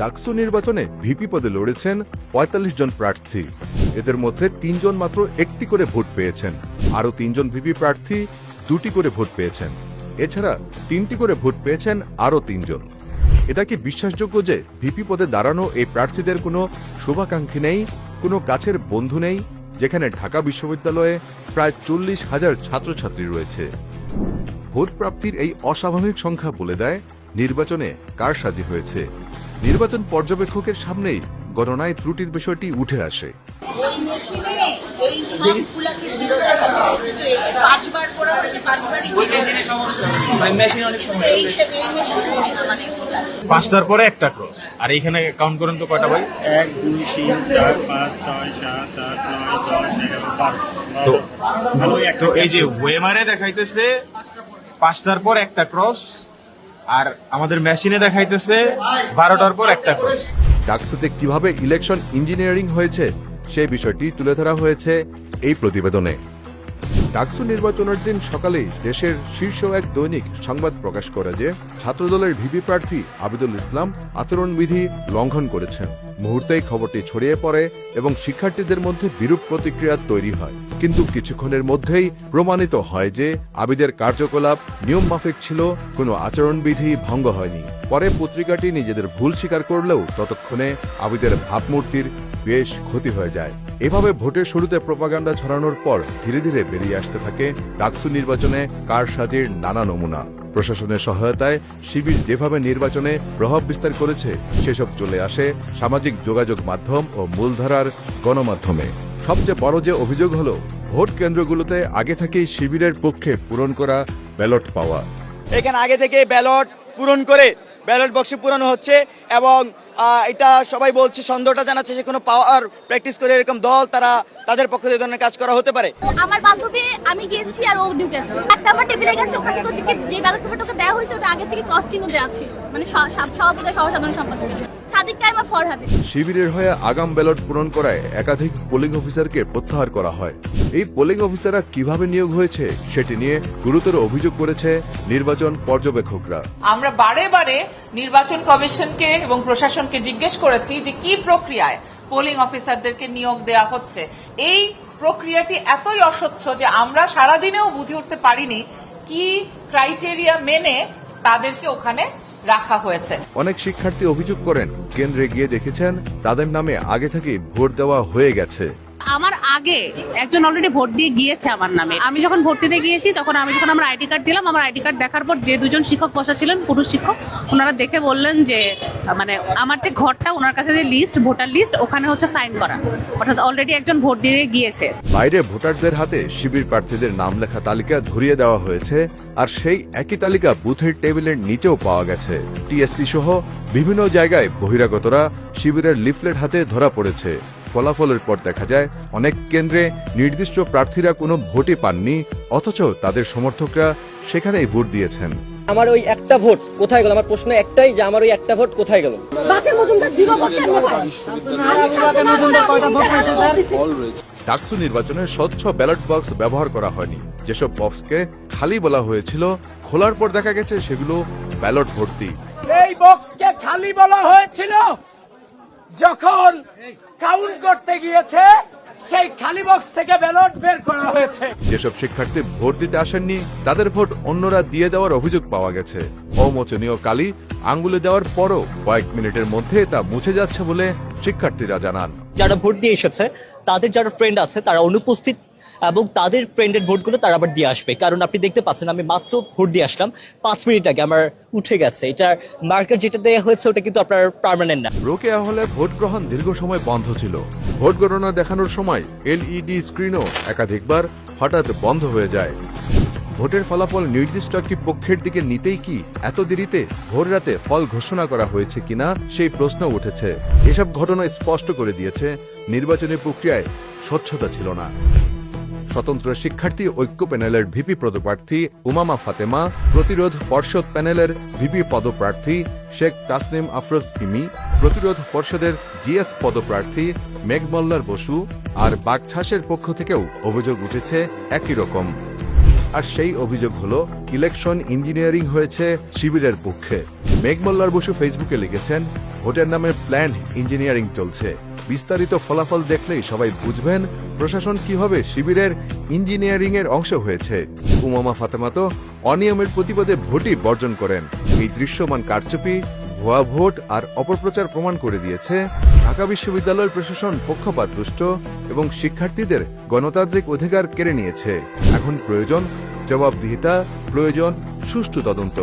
ডাকসু নির্বাচনে ভিপি পদে লড়েছেন পঁয়তাল্লিশ জন প্রার্থী। এদের মধ্যে তিনজন মাত্র একটি করে ভোট পেয়েছেন। আরও তিনজন ভিপি প্রার্থী দুটি করে ভোট পেয়েছেন। এছাড়া তিনটি করে ভোট পেয়েছেন আরও তিনজন। এটা কি বিশ্বাসযোগ্য যে ভিপি পদে দাঁড়ানো এই প্রার্থীদের কোনো শুভাকাঙ্ক্ষী নেই, কোনো কাছের বন্ধু নেই, যেখানে ঢাকা বিশ্ববিদ্যালয়ে প্রায় চল্লিশ হাজার ছাত্রছাত্রী রয়েছে? ভোট প্রাপ্তির এই অস্বাভাবিক সংখ্যা বলে দেয় নির্বাচনে কার কারসাজি হয়েছে। নির্বাচন পর্যবেক্ষকের সামনেই গণনায় ত্রুটির বিষয়টি উঠে আসে। মানে পাঁচটার পরে একটা ক্রস। আর এইখানে কাউন্ট করেন তো কয়টা ভাই? এক দুই তিন চার পাঁচ ছয় সাত আট নয় দশ এগারো বারো। তো তো এই যে ওয়েমারে দেখাইতেছে পাঁচটার পর একটা ক্রস, আর আমাদের মেশিনে দেখাইতেছে বারোটার পর একটা ক্রস। ডাকসুতে কীভাবে ইলেকশন ইঞ্জিনিয়ারিং হয়েছে, সেই বিষয়টি তুলে ধরা হয়েছে এই প্রতিবেদনে। ডাকসু নির্বাচনের দিন সকালে দেশের শীর্ষ এক দৈনিক সংবাদ প্রকাশ করে যে ছাত্রদলের ভিপি প্রার্থী আবিদুল ইসলাম আচরণবিধি লঙ্ঘন করেছেন। মুহূর্তেই খবরটি ছড়িয়ে পড়ে এবং শিক্ষার্থীদের মধ্যে বিরূপ প্রতিক্রিয়া তৈরি হয়। কিন্তু কিছুক্ষণের মধ্যেই প্রমাণিত হয় যে আবিদের কার্যকলাপ নিয়ম মাফিক ছিল, কোনো আচরণবিধি ভঙ্গ হয়নি। পরে পত্রিকাটি নিজেদের ভুল স্বীকার করলেও ততক্ষণে আবিদের ভাবমূর্তির বেশ ক্ষতি হয়ে যায়। এভাবে ভোটের শুরুতে প্রপাগান্ডা ছড়ানোর পর ধীরে ধীরে বেরিয়ে আসতে থাকে ডাকসু নির্বাচনে কারসাজির নানা নমুনা। প্রশাসনের সহায়তায় শিবির যেভাবে নির্বাচনে প্রভাব বিস্তার করেছে, সেসব চলে আসে সামাজিক যোগাযোগ মাধ্যম ও মূলধারার গণমাধ্যমে। সবচেয়ে বড় যে অভিযোগ হলো ভোট কেন্দ্রগুলোতে আগে থেকেই শিবিরের পক্ষে পূরণ করা ব্যালট পাওয়া। এখানে আগে থেকে ব্যালট পূরণ করে ব্যালট বক্সে পূরণ হচ্ছে এবং এটা সবাই বলছে সন্দেহটা জানাচ্ছে যে কোনো পাওয়ার প্র্যাকটিস করে এরকম দল তারা তাদের পক্ষে এই ধরনের কাজ করা হতে পারে। আমার বান্ধবী আমি গিয়েছি আর ও ঢুকেছে। একটা আমার টেবিলে গেছে ওখানে তো যে যে ব্যালট পেপারটা ওকে দেওয়া হয়েছে ওটা আগে থেকে ক্রস চিহ্ন দেওয়া ছিল। মানে সভাপতি সহ সাধারণ সম্পাদকের। সাদিক টাইম আর ফরহাদে। শিবিরের হয়ে আগাম ব্যালট পূরণ করায় একাধিক পোলিং অফিসারকে প্রত্যাহার করা হয়। এই পোলিং অফিসাররা কীভাবে নিয়োগ হয়েছে সেটি নিয়ে গুরুতর অভিযোগ করেছে নির্বাচন পর্যবেক্ষকরা। আমরা বারে বারে নির্বাচন কমিশনকে এবং প্রশাসনকে জিজ্ঞেস করেছি যে কি প্রক্রিয়ায় পোলিং অফিসারদেরকে নিয়োগ দেওয়া হচ্ছে। এই প্রক্রিয়াটি এতই অস্বচ্ছ যে আমরা সারাদিনেও বুঝে উঠতে পারিনি কি ক্রাইটেরিয়া মেনে তাদেরকে ওখানে রাখা হয়েছে। অনেক শিক্ষার্থী অভিযোগ করেন কেন্দ্রে গিয়ে দেখেছেন তাদের নামে আগে থেকে ভোট দেওয়া হয়ে গেছে। আমার আগে একজন অলরেডি ভোট দিয়ে গিয়েছে আমার নামে। আমি যখন ভোট দিতে গিয়েছি, তখন আমি যখন আমার আইডি কার্ড দিলাম, আমার আইডি কার্ড দেখার পর যে দুজন শিক্ষক বসা ছিলেন, পুরুষ শিক্ষক, ওনারা দেখে বললেন যে মানে আমার যে ঘরটা, ওনার কাছে যে লিস্ট ভোটার লিস্ট ওখানে হচ্ছে সাইন করা। অর্থাৎ অলরেডি একজন ভোট দিয়ে গিয়েছে। বাইরে ভোটারদের হাতে শিবির প্রার্থীদের নাম লেখা তালিকা ধরিয়ে দেওয়া হয়েছে, আর সেই একই তালিকা বুথের টেবিলের নিচেও পাওয়া গেছে। টিএসসি সহ বিভিন্ন জায়গায় বহিরাগতরা শিবিরের লিফলেট হাতে ধরা পড়েছে। ফলাফলের পর দেখা যায় অনেক কেন্দ্রে নির্দিষ্ট প্রার্থীরা কোনো ভোটই পাননি অথচ তাদের সমর্থকরা সেখানেই ভোট দিয়েছেন। আমার ওই একটা ভোট কোথায় গেল? আমার প্রশ্ন একটাই যে আমার ওই একটা ভোট কোথায় গেল? ডাকসু নির্বাচনে স্বচ্ছ ব্যালট বক্স ব্যবহার করা হয়নি। যেসব বক্সকে খালি বলা হয়েছিল খোলার পর দেখা গেছে সেগুলো ব্যালট ভর্তি। এই বক্সকে খালি বলা হয়েছিল যখন কাউন্ট করতে গিয়েছে সেই খালি বক্স থেকে ব্যালট বের করা হয়েছে। যেসব শিক্ষার্থী ভোট দিতে আসেননি তাদের ভোট অন্যরা দিয়ে দেওয়ার অভিযোগ পাওয়া গেছে। অমোচনীয় কালি আঙ্গুলে দেওয়ার পরও কয়েক মিনিটের মধ্যে তা মুছে যাচ্ছে বলে শিক্ষার্থীরা জানান। যারা ভোট দিয়ে এসেছে তাদের যারা ফ্রেন্ড আছে তারা অনুপস্থিত এবং তাদের ফ্রেন্ডের ভোটগুলো তারা আবার দিয়ে আসবে। কারণ আপনি দেখতে পাচ্ছেন, আমি মাত্র ভোট দিয়ে আসলাম। পাঁচ মিনিট আগে আমার উঠে গেছে। এটার মার্কার যেটা দেওয়া হয়েছে, ওটা কিন্তু আপনার পার্মানেন্ট না। রোকেয়া হলে ভোট গ্রহণ দীর্ঘ সময় বন্ধ ছিল। ভোট গণনা দেখানোর সময় এলইডি স্ক্রিনও একাধিকবার হঠাৎ বন্ধ হয়ে যায়। ভোটের ফলাফল নির্দিষ্ট একটি পক্ষের দিকে নিতেই কি এত দেরিতে ভোর রাতে ফল ঘোষণা করা হয়েছে কিনা, সেই প্রশ্ন উঠেছে। এসব ঘটনা স্পষ্ট করে দিয়েছে, নির্বাচনী প্রক্রিয়ায় স্বচ্ছতা ছিল না। স্বতন্ত্র শিক্ষার্থী ঐক্য প্যানেলের ভিপি পদপ্রার্থী উমামা ফাতেমা, প্রতিরোধ পর্ষদ প্যানেলের ভিপি পদপ্রার্থী শেখ তাসনিম আফরোজ ইমি প্রতিরোধ পর্ষদের জিএস পদপ্রার্থী মেঘমল্লার বসু আর বাগছাসের পক্ষ থেকেও অভিযোগ উঠেছে একই রকম। আর সেই অভিযোগ হলো, ইলেকশন ইঞ্জিনিয়ারিং হয়েছে শিবিরের পক্ষে। মেঘমল্লার বসু ফেসবুকে লিখেছেন, ভোটের নামে প্ল্যান ইঞ্জিনিয়ারিং চলছে। বিস্তারিত ফলাফল দেখলেই সবাই বুঝবেন প্রশাসন কীভাবে শিবিরের ইঞ্জিনিয়ারিং এর অংশ হয়েছে। উমামা ফাতেমা তো অনিয়মের প্রতিবাদে ভোটই বর্জন করেন। এই দৃশ্যমান কারচুপি, ভুয়া ভোট আর অপপ্রচার প্রমাণ করে দিয়েছে ঢাকা বিশ্ববিদ্যালয়ের প্রশাসন পক্ষপাত দুষ্ট এবং শিক্ষার্থীদের গণতান্ত্রিক অধিকার কেড়ে নিয়েছে। এখন প্রয়োজন জবাবদিহিতা, প্রয়োজন সুষ্ঠু তদন্ত।